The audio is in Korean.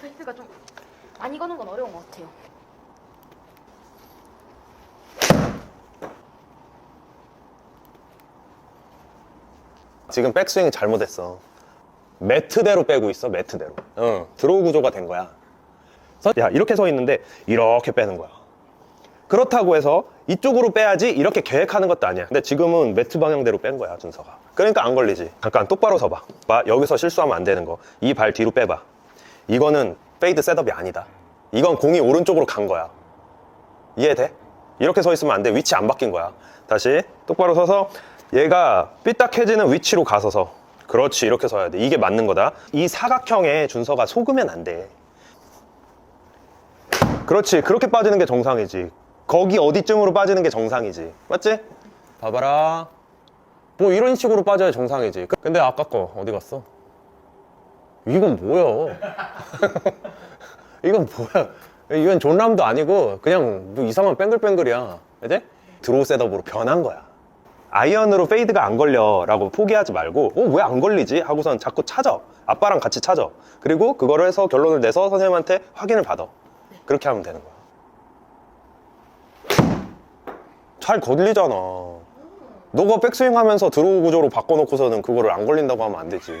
페이스가 좀 많이 거는 건 어려운 것 같아요. 지금 백스윙 잘못했어. 매트대로 빼고 있어, 매트대로. 응, 드로우 구조가 된 거야. 서- 야, 이렇게 서 있는데 이렇게 빼는 거야. 그렇다고 해서 이쪽으로 빼야지 이렇게 계획하는 것도 아니야. 근데 지금은 매트 방향대로 뺀 거야, 준서가. 그러니까 안 걸리지. 잠깐 똑바로 서봐. 봐, 여기서 실수하면 안 되는 거. 이 발 뒤로 빼봐. 이거는 페이드 셋업이 아니다. 이건 공이 오른쪽으로 간 거야. 이해돼? 이렇게 서 있으면 안 돼. 위치 안 바뀐 거야. 다시 똑바로 서서 얘가 삐딱해지는 위치로 가서 서. 그렇지. 이렇게 서야 돼. 이게 맞는 거다. 이 사각형에 준서가 속으면 안 돼. 그렇지. 그렇게 빠지는 게 정상이지. 거기 어디쯤으로 빠지는 게 정상이지. 맞지? 봐봐라. 뭐 이런 식으로 빠져야 정상이지. 근데 아까 거 어디 갔어? 이건 뭐야? 이건 뭐야? 이건 존람도 아니고 그냥 뭐 이상한 뱅글뱅글이야. 그지? 드로우 셋업으로 변한 거야. 아이언으로 페이드가 안 걸려라고 포기하지 말고 어 왜 안 걸리지? 하고선 자꾸 찾아. 아빠랑 같이 찾아. 그리고 그거를 해서 결론을 내서 선생님한테 확인을 받아. 그렇게 하면 되는 거야. 잘 걸리잖아. 너가 백스윙 하면서 드로우 구조로 바꿔놓고서는 그거를 안 걸린다고 하면 안 되지.